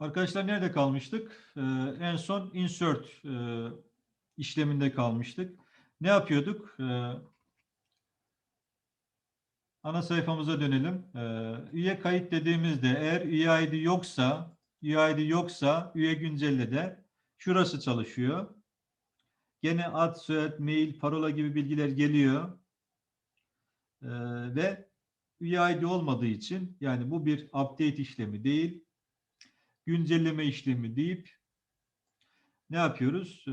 Arkadaşlar nerede kalmıştık? Ee, en son insert e, işleminde kalmıştık. Ne yapıyorduk? Ee, ana sayfamıza dönelim. Ee, üye kayıt dediğimizde eğer üye ID yoksa, üye ID yoksa üye güncelle de şurası çalışıyor. Gene ad, soyad, mail, parola gibi bilgiler geliyor. Ee, ve üye ID olmadığı için yani bu bir update işlemi değil güncelleme işlemi deyip ne yapıyoruz? Ee,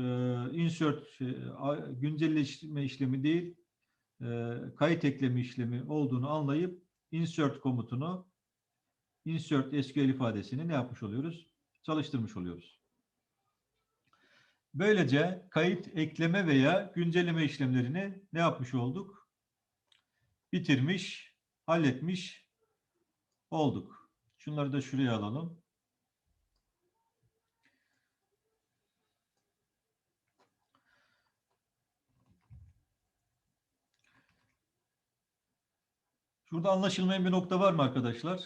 insert e, güncelleme işlemi değil e, kayıt ekleme işlemi olduğunu anlayıp insert komutunu insert SQL ifadesini ne yapmış oluyoruz? Çalıştırmış oluyoruz. Böylece kayıt ekleme veya güncelleme işlemlerini ne yapmış olduk? Bitirmiş, halletmiş olduk. Şunları da şuraya alalım. Şurada anlaşılmayan bir nokta var mı arkadaşlar?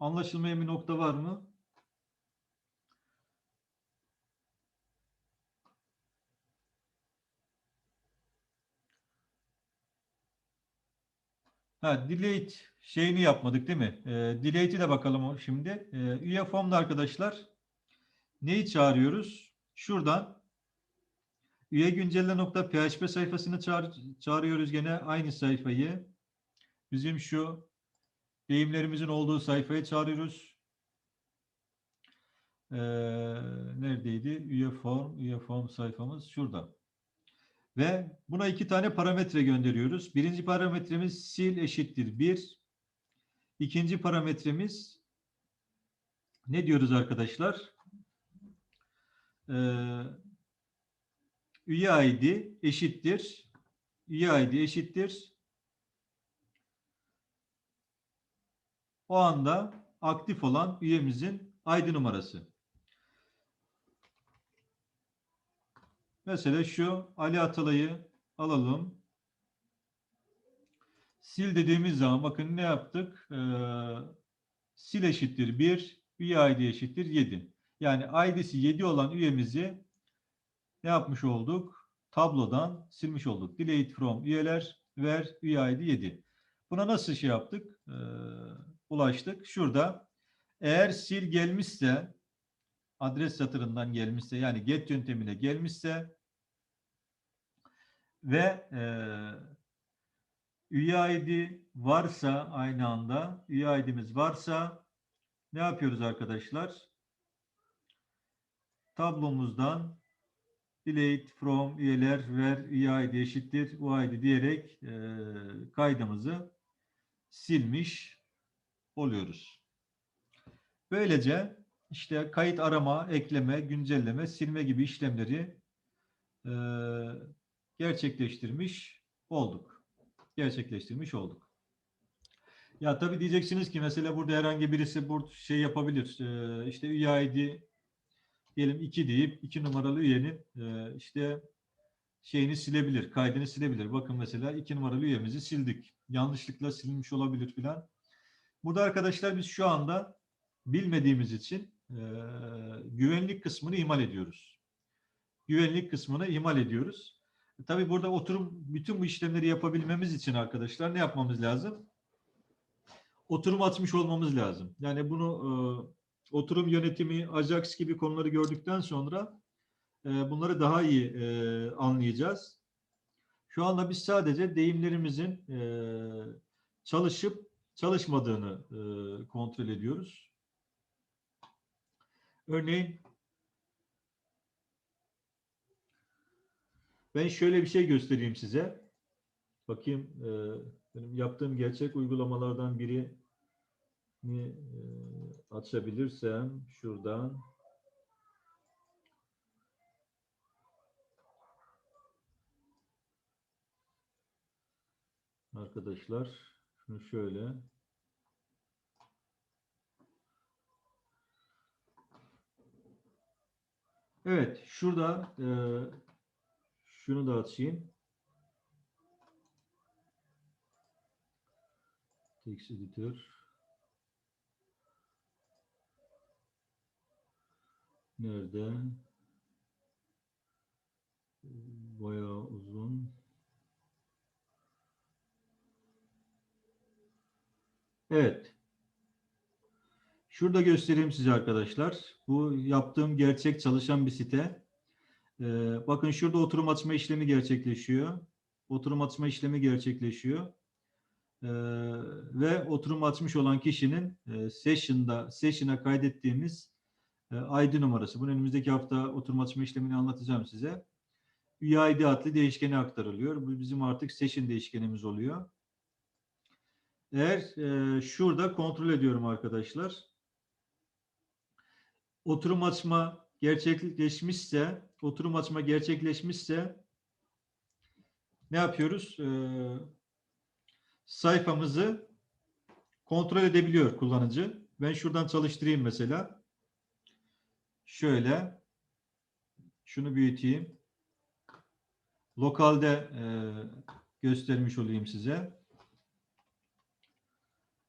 Anlaşılmayan bir nokta var mı? Ha, delete şeyini yapmadık değil mi? E, delete'i de bakalım şimdi. E, üye formda arkadaşlar neyi çağırıyoruz? Şuradan üye güncelle.php sayfasını çağır, çağırıyoruz gene aynı sayfayı. Bizim şu deyimlerimizin olduğu sayfaya çağırıyoruz. Ee, neredeydi? Üye form, üye form sayfamız şurada. Ve buna iki tane parametre gönderiyoruz. Birinci parametremiz sil eşittir 1. İkinci parametremiz ne diyoruz arkadaşlar? Ee, üye ID eşittir. Üye ID eşittir. O anda aktif olan üyemizin ID numarası. Mesela şu Ali Atalay'ı alalım. Sil dediğimiz zaman bakın ne yaptık? Ee, sil eşittir 1, üye ID eşittir 7. Yani ID'si 7 olan üyemizi ne yapmış olduk? Tablodan silmiş olduk. Delete from üyeler, ver üye ID 7. Buna nasıl şey yaptık? Ee, ulaştık. Şurada eğer sil gelmişse adres satırından gelmişse yani get yöntemine gelmişse ve e, üye ID varsa aynı anda üye ID'miz varsa ne yapıyoruz arkadaşlar? Tablomuzdan delete from üyeler ver üye ID eşittir UID diyerek e, kaydımızı silmiş oluyoruz. Böylece işte kayıt arama, ekleme, güncelleme, silme gibi işlemleri e, gerçekleştirmiş olduk. Gerçekleştirmiş olduk. Ya tabii diyeceksiniz ki mesela burada herhangi birisi bu şey yapabilir. E, işte üye ID diyelim 2 deyip 2 numaralı üyenin e, işte şeyini silebilir, kaydını silebilir. Bakın mesela 2 numaralı üyemizi sildik. Yanlışlıkla silinmiş olabilir filan. Burada arkadaşlar biz şu anda bilmediğimiz için e, güvenlik kısmını ihmal ediyoruz. Güvenlik kısmını ihmal ediyoruz. E, tabii burada oturum bütün bu işlemleri yapabilmemiz için arkadaşlar ne yapmamız lazım? Oturum atmış olmamız lazım. Yani bunu e, oturum yönetimi, Ajax gibi konuları gördükten sonra e, bunları daha iyi e, anlayacağız. Şu anda biz sadece deyimlerimizin e, çalışıp çalışmadığını e, kontrol ediyoruz. Örneğin ben şöyle bir şey göstereyim size. Bakayım e, benim yaptığım gerçek uygulamalardan birini e, açabilirsem şuradan. Arkadaşlar şunu şöyle Evet, şurada e, şunu da açayım. Text editor. Nerede? Bayağı uzun. Evet. Şurada göstereyim size arkadaşlar. Bu yaptığım gerçek çalışan bir site. Ee, bakın şurada oturum açma işlemi gerçekleşiyor. Oturum açma işlemi gerçekleşiyor. Ee, ve oturum açmış olan kişinin e, session'da session'a kaydettiğimiz e, ID numarası. Bunu önümüzdeki hafta oturum açma işlemini anlatacağım size. UID adlı değişkene aktarılıyor. Bu bizim artık session değişkenimiz oluyor. Eğer e, şurada kontrol ediyorum arkadaşlar. Oturum açma gerçekleşmişse, oturum açma gerçekleşmişse ne yapıyoruz? E, sayfamızı kontrol edebiliyor kullanıcı. Ben şuradan çalıştırayım mesela. Şöyle şunu büyüteyim. Lokalde e, göstermiş olayım size.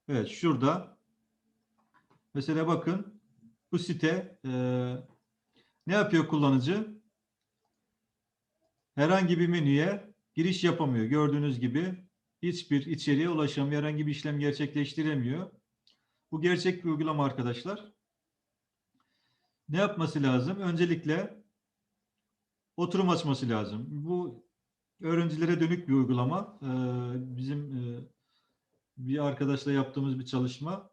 Evet şurada mesela bakın bu site e, ne yapıyor kullanıcı? Herhangi bir menüye giriş yapamıyor. Gördüğünüz gibi hiçbir içeriğe ulaşamıyor. Herhangi bir işlem gerçekleştiremiyor. Bu gerçek bir uygulama arkadaşlar. Ne yapması lazım? Öncelikle oturum açması lazım. Bu öğrencilere dönük bir uygulama. Ee, bizim e, bir arkadaşla yaptığımız bir çalışma.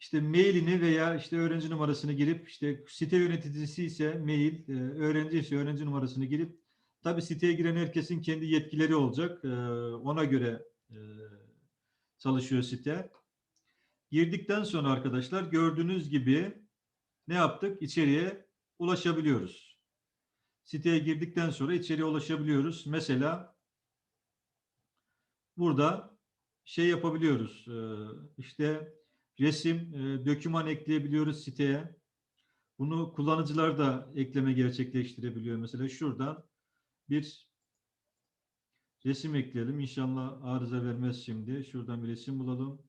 İşte mailini veya işte öğrenci numarasını girip işte site yöneticisi ise mail, e, öğrenci ise öğrenci numarasını girip tabi siteye giren herkesin kendi yetkileri olacak. E, ona göre e, çalışıyor site. Girdikten sonra arkadaşlar gördüğünüz gibi ne yaptık? İçeriye ulaşabiliyoruz. Siteye girdikten sonra içeriye ulaşabiliyoruz. Mesela burada şey yapabiliyoruz. İşte resim, döküman ekleyebiliyoruz siteye. Bunu kullanıcılar da ekleme gerçekleştirebiliyor. Mesela şuradan bir resim ekleyelim. İnşallah arıza vermez şimdi. Şuradan bir resim bulalım.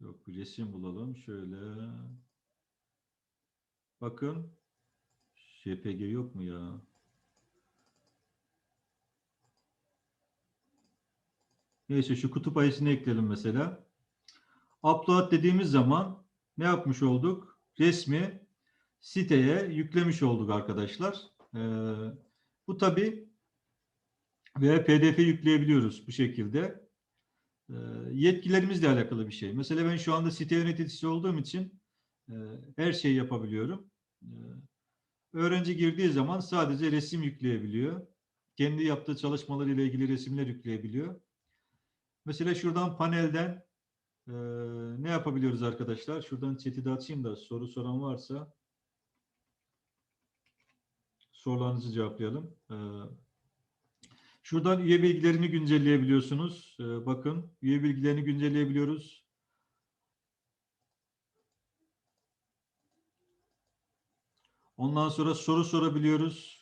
Yok bir resim bulalım. Şöyle. Bakın. JPG yok mu ya? Neyse şu kutup ayısını ekleyelim mesela. Upload dediğimiz zaman ne yapmış olduk? Resmi siteye yüklemiş olduk arkadaşlar. Ee, bu tabi veya pdf yükleyebiliyoruz bu şekilde. Ee, yetkilerimizle alakalı bir şey. Mesela ben şu anda site yöneticisi olduğum için e, her şeyi yapabiliyorum. E, öğrenci girdiği zaman sadece resim yükleyebiliyor. Kendi yaptığı çalışmaları ile ilgili resimler yükleyebiliyor. Mesela şuradan panelden e, ne yapabiliyoruz arkadaşlar? Şuradan chat'i de açayım da soru soran varsa sorularınızı cevaplayalım. E, şuradan üye bilgilerini güncelleyebiliyorsunuz. E, bakın üye bilgilerini güncelleyebiliyoruz. Ondan sonra soru sorabiliyoruz.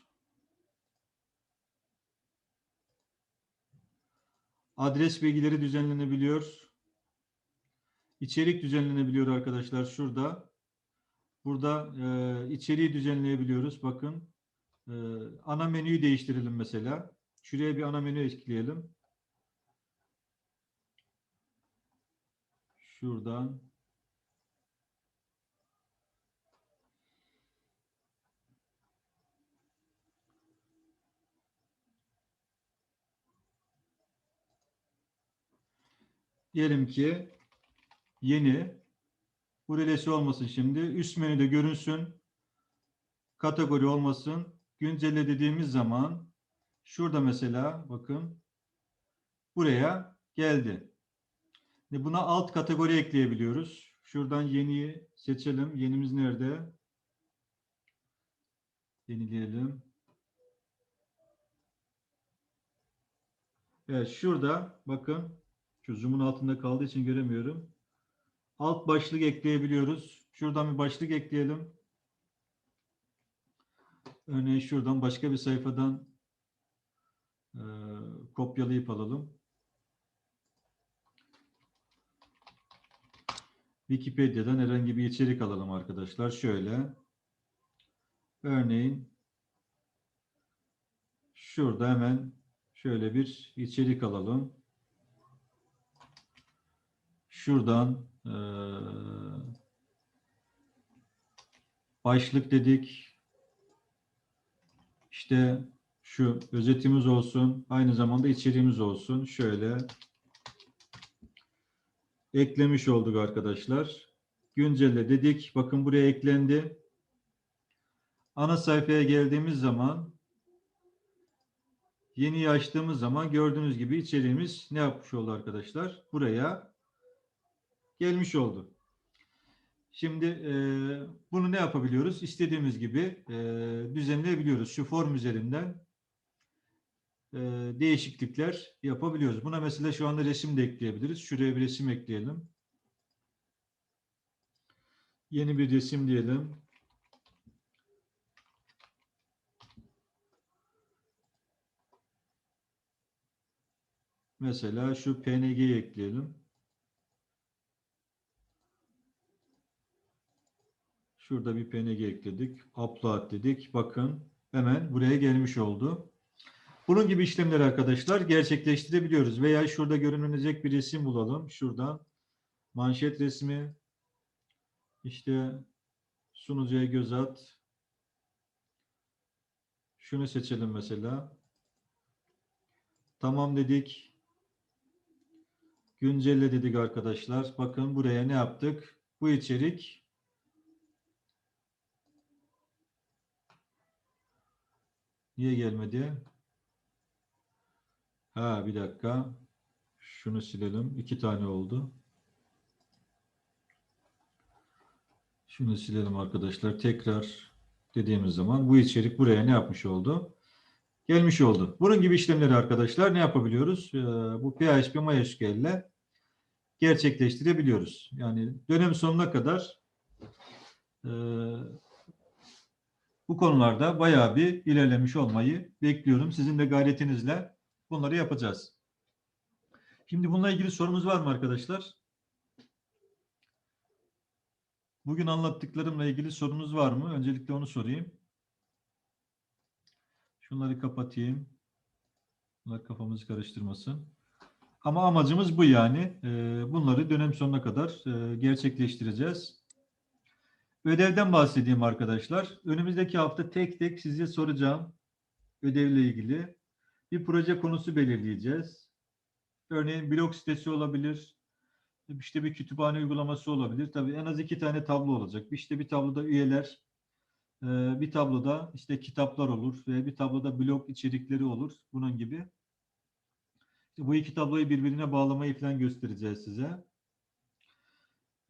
Adres bilgileri düzenlenebiliyor. İçerik düzenlenebiliyor arkadaşlar şurada. Burada e, içeriği düzenleyebiliyoruz. Bakın e, ana menüyü değiştirelim mesela. Şuraya bir ana menü ekleyelim. Şuradan Diyelim ki yeni bu relesi olmasın şimdi. Üst menüde görünsün. Kategori olmasın. Güncelle dediğimiz zaman şurada mesela bakın buraya geldi. Buna alt kategori ekleyebiliyoruz. Şuradan yeniyi seçelim. Yenimiz nerede? Yenileyelim. Evet şurada bakın zoom'un altında kaldığı için göremiyorum. Alt başlık ekleyebiliyoruz. Şuradan bir başlık ekleyelim. Örneğin şuradan başka bir sayfadan e, kopyalayıp alalım. Wikipedia'dan herhangi bir içerik alalım arkadaşlar. Şöyle. Örneğin şurada hemen şöyle bir içerik alalım. Şuradan eee, başlık dedik. İşte şu özetimiz olsun. Aynı zamanda içeriğimiz olsun. Şöyle eklemiş olduk arkadaşlar. Güncelle dedik. Bakın buraya eklendi. Ana sayfaya geldiğimiz zaman yeni açtığımız zaman gördüğünüz gibi içeriğimiz ne yapmış oldu arkadaşlar? Buraya gelmiş oldu. Şimdi e, bunu ne yapabiliyoruz? İstediğimiz gibi e, düzenleyebiliyoruz. Şu form üzerinden e, değişiklikler yapabiliyoruz. Buna mesela şu anda resim de ekleyebiliriz. Şuraya bir resim ekleyelim. Yeni bir resim diyelim. Mesela şu PNG'yi ekleyelim. Şurada bir PNG ekledik. Upload dedik. Bakın hemen buraya gelmiş oldu. Bunun gibi işlemleri arkadaşlar gerçekleştirebiliyoruz. Veya şurada görünecek bir resim bulalım. Şuradan manşet resmi işte sunucuya göz at. Şunu seçelim mesela. Tamam dedik. Güncelle dedik arkadaşlar. Bakın buraya ne yaptık? Bu içerik Niye gelmedi? Ha bir dakika. Şunu silelim. İki tane oldu. Şunu silelim arkadaşlar. Tekrar dediğimiz zaman bu içerik buraya ne yapmış oldu? Gelmiş oldu. Bunun gibi işlemleri arkadaşlar ne yapabiliyoruz? Ee, bu PHP MySQL ile gerçekleştirebiliyoruz. Yani dönem sonuna kadar e, bu konularda bayağı bir ilerlemiş olmayı bekliyorum. Sizin de gayretinizle bunları yapacağız. Şimdi bununla ilgili sorumuz var mı arkadaşlar? Bugün anlattıklarımla ilgili sorunuz var mı? Öncelikle onu sorayım. Şunları kapatayım. Bunlar kafamızı karıştırmasın. Ama amacımız bu yani. Ee, Bunları dönem sonuna kadar e, gerçekleştireceğiz. Ödevden bahsedeyim arkadaşlar. Önümüzdeki hafta tek tek size soracağım ödevle ilgili bir proje konusu belirleyeceğiz. Örneğin blog sitesi olabilir, işte bir kütüphane uygulaması olabilir. Tabii en az iki tane tablo olacak. İşte bir tabloda üyeler, e, bir tabloda işte kitaplar olur ve bir tabloda blog içerikleri olur. Bunun gibi. Bu iki tabloyu birbirine bağlamayı falan göstereceğiz size.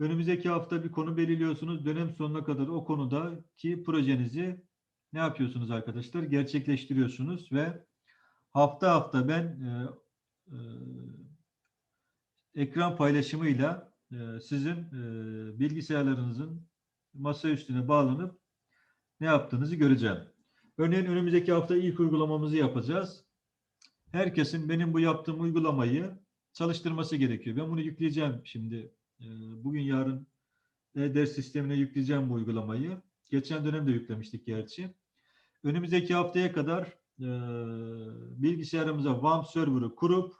Önümüzdeki hafta bir konu belirliyorsunuz. Dönem sonuna kadar o konudaki projenizi ne yapıyorsunuz arkadaşlar? Gerçekleştiriyorsunuz ve hafta hafta ben e, e, ekran paylaşımıyla e, sizin e, bilgisayarlarınızın masa üstüne bağlanıp ne yaptığınızı göreceğim. Örneğin önümüzdeki hafta ilk uygulamamızı yapacağız. Herkesin benim bu yaptığım uygulamayı çalıştırması gerekiyor. Ben bunu yükleyeceğim şimdi bugün yarın ders sistemine yükleyeceğim bu uygulamayı. Geçen dönemde yüklemiştik gerçi. Önümüzdeki haftaya kadar e, bilgisayarımıza WAMP server'ı kurup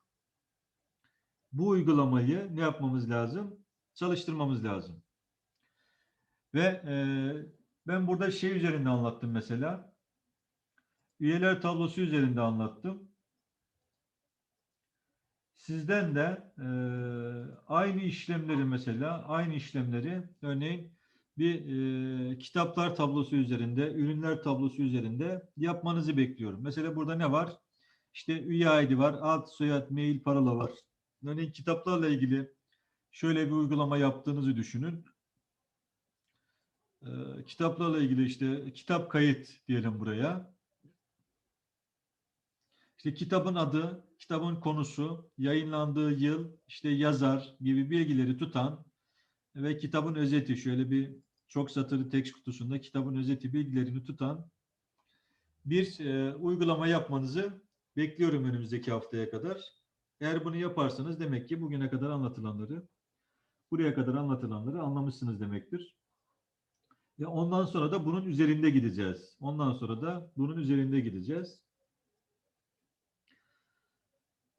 bu uygulamayı ne yapmamız lazım? Çalıştırmamız lazım. Ve e, ben burada şey üzerinde anlattım mesela. Üyeler tablosu üzerinde anlattım sizden de e, aynı işlemleri mesela aynı işlemleri örneğin bir e, kitaplar tablosu üzerinde, ürünler tablosu üzerinde yapmanızı bekliyorum. Mesela burada ne var? İşte üye ID var, ad, soyad, mail, parola var. Örneğin kitaplarla ilgili şöyle bir uygulama yaptığınızı düşünün. E, kitaplarla ilgili işte kitap kayıt diyelim buraya. İşte kitabın adı, kitabın konusu, yayınlandığı yıl, işte yazar gibi bilgileri tutan ve kitabın özeti şöyle bir çok satırlı tekst kutusunda kitabın özeti bilgilerini tutan bir e, uygulama yapmanızı bekliyorum önümüzdeki haftaya kadar. Eğer bunu yaparsanız demek ki bugüne kadar anlatılanları Buraya kadar anlatılanları anlamışsınız demektir. Ve ondan sonra da bunun üzerinde gideceğiz. Ondan sonra da bunun üzerinde gideceğiz.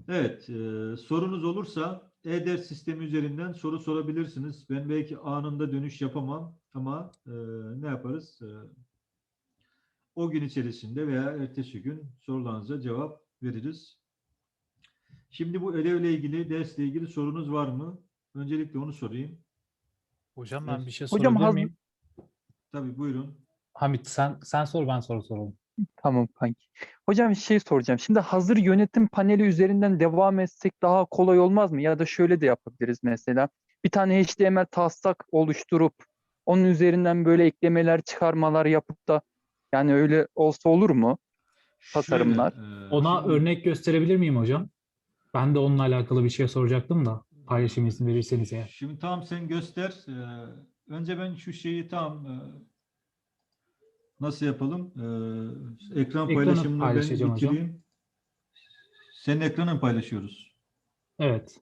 Evet, e, sorunuz olursa e-ders sistemi üzerinden soru sorabilirsiniz. Ben belki anında dönüş yapamam ama e, ne yaparız? E, o gün içerisinde veya ertesi gün sorularınıza cevap veririz. Şimdi bu ödevle ilgili, dersle ilgili sorunuz var mı? Öncelikle onu sorayım. Hocam ben bir şey Hocam sorabilir miyim? Tabii buyurun. Hamit sen sen sor ben soru soralım. Tamam kanki. Hocam bir şey soracağım. Şimdi hazır yönetim paneli üzerinden devam etsek daha kolay olmaz mı? Ya da şöyle de yapabiliriz mesela. Bir tane HTML taslak oluşturup onun üzerinden böyle eklemeler, çıkarmalar yapıp da yani öyle olsa olur mu? Tasarımlar. Şöyle, e, Ona örnek gösterebilir miyim hocam? Ben de onunla alakalı bir şey soracaktım da paylaşım izni verirseniz eğer. Şimdi tamam sen göster. Ee, önce ben şu şeyi tam e, nasıl yapalım? Ee, ekran Ekranı paylaşımını ben bitireyim. Senin ekranı mı paylaşıyoruz? Evet.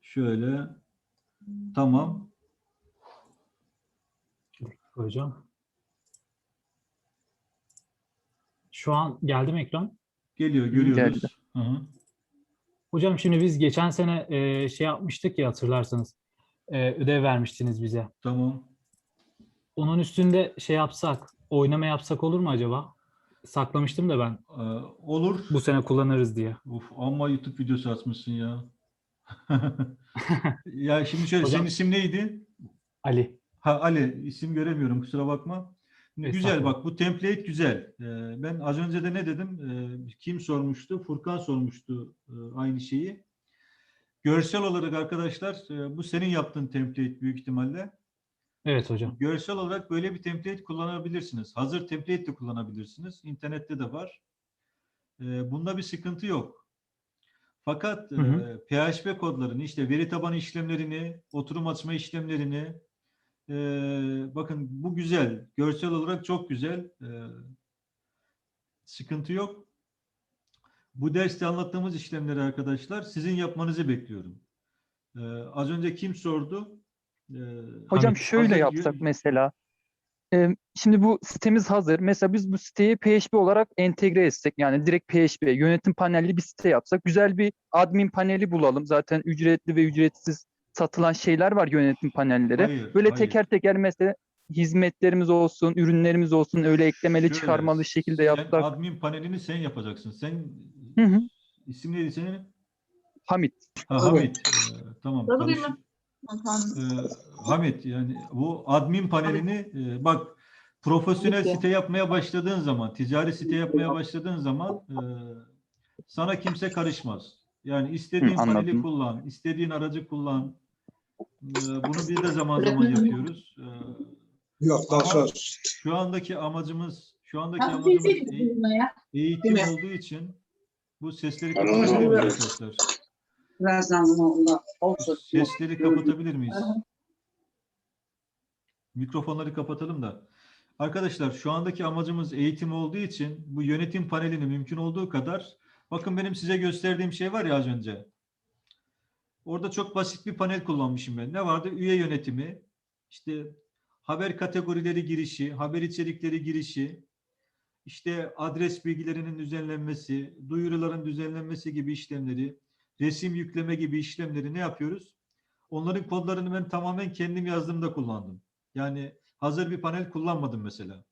Şöyle. Tamam. Hocam. Şu an geldi mi ekran? Geliyor, Geldi. görüyoruz. Hı hı. Hocam şimdi biz geçen sene e, şey yapmıştık ya hatırlarsanız. E, ödev vermiştiniz bize. Tamam. Onun üstünde şey yapsak, oynama yapsak olur mu acaba? Saklamıştım da ben Ee, olur. bu sene kullanırız diye. Of, amma YouTube videosu atmışsın ya. ya şimdi şöyle, Hocam- senin isim neydi? Ali. Ha Ali isim göremiyorum kusura bakma. Güzel bak bu template güzel. Ee, ben az önce de ne dedim? Ee, kim sormuştu? Furkan sormuştu e, aynı şeyi. Görsel olarak arkadaşlar e, bu senin yaptığın template büyük ihtimalle. Evet hocam. Görsel olarak böyle bir template kullanabilirsiniz. Hazır template de kullanabilirsiniz. İnternette de var. Ee, bunda bir sıkıntı yok. Fakat Hı hı. e, PHP kodlarını, işte veri tabanı işlemlerini, oturum açma işlemlerini, e, bakın bu güzel. Görsel olarak çok güzel. E, sıkıntı yok. Bu derste anlattığımız işlemleri arkadaşlar sizin yapmanızı bekliyorum. E, az önce kim sordu? Hocam Hamit, şöyle yapsak mesela. Şimdi bu sitemiz hazır. Mesela biz bu siteyi PHP olarak entegre etsek yani direkt PHP yönetim panelli bir site yapsak. Güzel bir admin paneli bulalım. Zaten ücretli ve ücretsiz satılan şeyler var yönetim panelleri. Hayır, Böyle hayır. teker teker mesela hizmetlerimiz olsun, ürünlerimiz olsun öyle eklemeli Şöyle, çıkarmalı şekilde yapsak. admin panelini sen yapacaksın. Sen Hı hı. isim neydi senin? Hamit. Ha, Hamit. Ee, tamam. Mi? Efendim. Ee, Hamit yani bu admin panelini e, bak profesyonel Tabii ki. site yapmaya başladığın zaman, ticari site yapmaya başladığın zaman e, sana kimse karışmaz. Yani istediğin Hı, paneli anladım. kullan, istediğin aracı kullan. Ee, bunu biz de zaman zaman yapıyoruz. Ee, Yok daha sonra. şu andaki amacımız, şu andaki Ben amacımız e- eğitim olduğu için bu sesleri evet. arkadaşlar? Birazdan bunu onda olsun. Sesleri kapatabilir miyiz? Mikrofonları kapatalım da. Arkadaşlar şu andaki amacımız eğitim olduğu için bu yönetim panelini mümkün olduğu kadar bakın benim size gösterdiğim şey var ya az önce. Orada çok basit bir panel kullanmışım ben. Ne vardı? Üye yönetimi, işte haber kategorileri girişi, haber içerikleri girişi, işte adres bilgilerinin düzenlenmesi, duyuruların düzenlenmesi gibi işlemleri, resim yükleme gibi işlemleri ne yapıyoruz? Onların kodlarını ben tamamen kendim yazdığımda kullandım. Yani hazır bir panel kullanmadım mesela.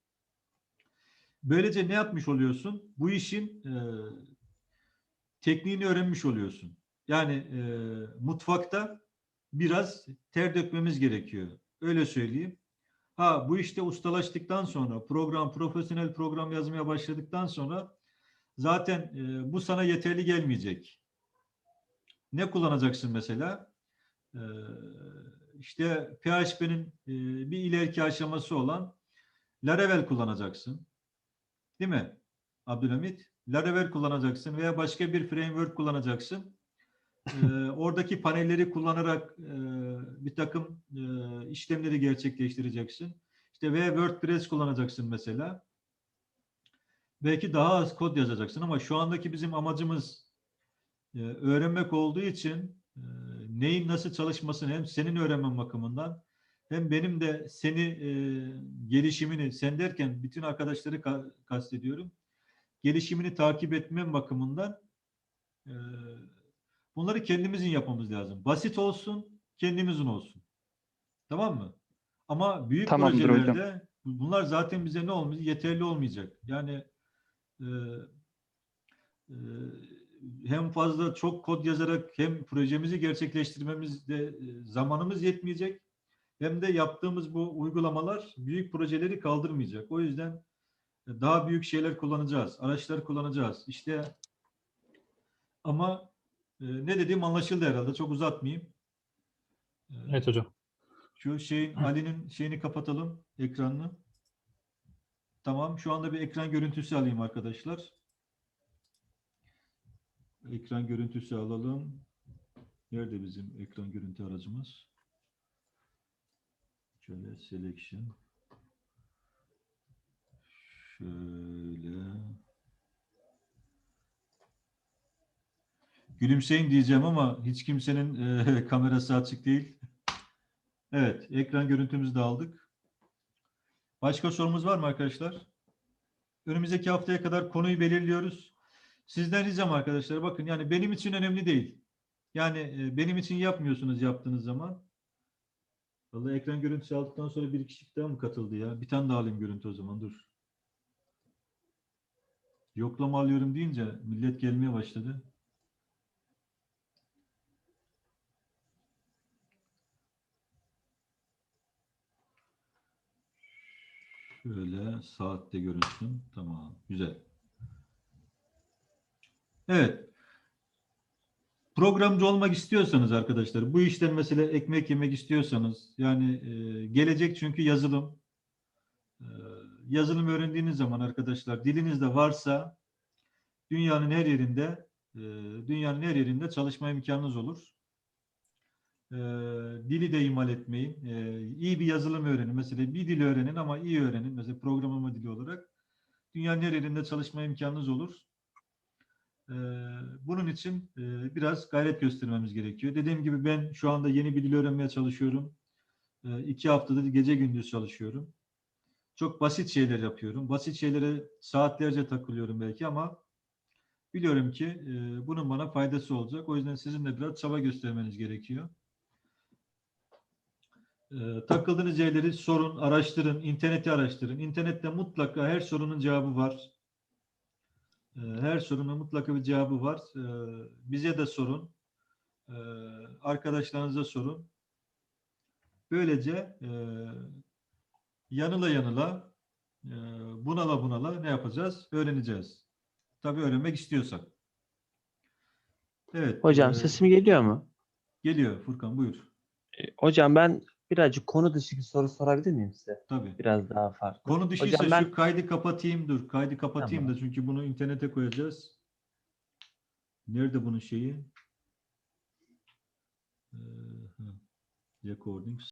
Böylece ne yapmış oluyorsun? Bu işin e, tekniğini öğrenmiş oluyorsun. Yani e, mutfakta biraz ter dökmemiz gerekiyor. Öyle söyleyeyim. Ha bu işte ustalaştıktan sonra program, profesyonel program yazmaya başladıktan sonra zaten e, bu sana yeterli gelmeyecek. Ne kullanacaksın mesela? Ee, işte PHP'nin e, bir ileriki aşaması olan Laravel kullanacaksın. Değil mi? Abdülhamit? Laravel kullanacaksın veya başka bir framework kullanacaksın. Ee, oradaki panelleri kullanarak e, bir takım e, işlemleri gerçekleştireceksin. İşte veya WordPress kullanacaksın mesela. Belki daha az kod yazacaksın ama şu andaki bizim amacımız e, öğrenmek olduğu için e, neyin nasıl çalışmasını hem senin öğrenmen bakımından hem benim de seni e, gelişimini sen derken bütün arkadaşları ka- kastediyorum. Gelişimini takip etmem bakımından e, bunları kendimizin yapmamız lazım. Basit olsun, kendimizin olsun. Tamam mı? Ama büyük Tamamdır hocam. projelerde bunlar zaten bize ne olmayacak? Yeterli olmayacak. Yani e, e, hem fazla çok kod yazarak hem projemizi gerçekleştirmemizde e, zamanımız yetmeyecek hem de yaptığımız bu uygulamalar büyük projeleri kaldırmayacak. O yüzden e, daha büyük şeyler kullanacağız, araçlar kullanacağız. İşte ama e, ne dediğim anlaşıldı herhalde. Çok uzatmayayım. Evet hocam. Şu şeyin Ali'nin şeyini kapatalım ekranını. Tamam. Şu anda bir ekran görüntüsü alayım arkadaşlar. Ekran görüntüsü alalım. Nerede bizim ekran görüntü aracımız? Şöyle selection. Şöyle. Gülümseyin diyeceğim ama hiç kimsenin eee, kamerası açık değil. Evet, ekran görüntümüzü de aldık. Başka sorumuz var mı arkadaşlar? Önümüzdeki haftaya kadar konuyu belirliyoruz. Sizden ricam arkadaşlar bakın yani benim için önemli değil. Yani e, benim için yapmıyorsunuz yaptığınız zaman. Vallahi ekran görüntüsü aldıktan sonra bir kişi daha mı katıldı ya? Bir tane daha alayım görüntü o zaman dur. Yoklama alıyorum deyince millet gelmeye başladı. Şöyle saatte görünsün. Tamam. Güzel. Evet. Programcı olmak istiyorsanız arkadaşlar, bu işten mesela ekmek yemek istiyorsanız, yani e, gelecek çünkü yazılım. E, yazılım öğrendiğiniz zaman arkadaşlar, dilinizde varsa dünyanın her yerinde, e, dünyanın her yerinde çalışma imkanınız olur. Dili de ihmal etmeyin. E, iyi bir yazılım öğrenin. Mesela bir dil öğrenin ama iyi öğrenin. Mesela programlama dili olarak. Dünyanın her yerinde çalışma imkanınız olur. Bunun için biraz gayret göstermemiz gerekiyor. Dediğim gibi ben şu anda yeni bir dil öğrenmeye çalışıyorum. İki haftadır gece gündüz çalışıyorum. Çok basit şeyler yapıyorum. Basit şeylere saatlerce takılıyorum belki ama biliyorum ki bunun bana faydası olacak. O yüzden sizin de biraz çaba göstermeniz gerekiyor. Takıldığınız yerleri sorun, araştırın, interneti araştırın. İnternette mutlaka her sorunun cevabı var. E, her sorunun mutlaka bir cevabı var. E, bize de sorun. E, arkadaşlarınıza sorun. Böylece e, yanıla yanıla, e, bunala bunala ne yapacağız? Öğreneceğiz. Tabii öğrenmek istiyorsak. Evet. Hocam e, sesim geliyor mu? Geliyor Furkan buyur. Hocam ben birazcık konu dışı bir soru sorabilir miyim size? Tabii. Biraz daha farklı. Konu dışıysa Hocam ben şu kaydı kapatayım dur. Kaydı kapatayım Tamam. da çünkü bunu internete koyacağız. Nerede bunun şeyi? Ee. Recordings.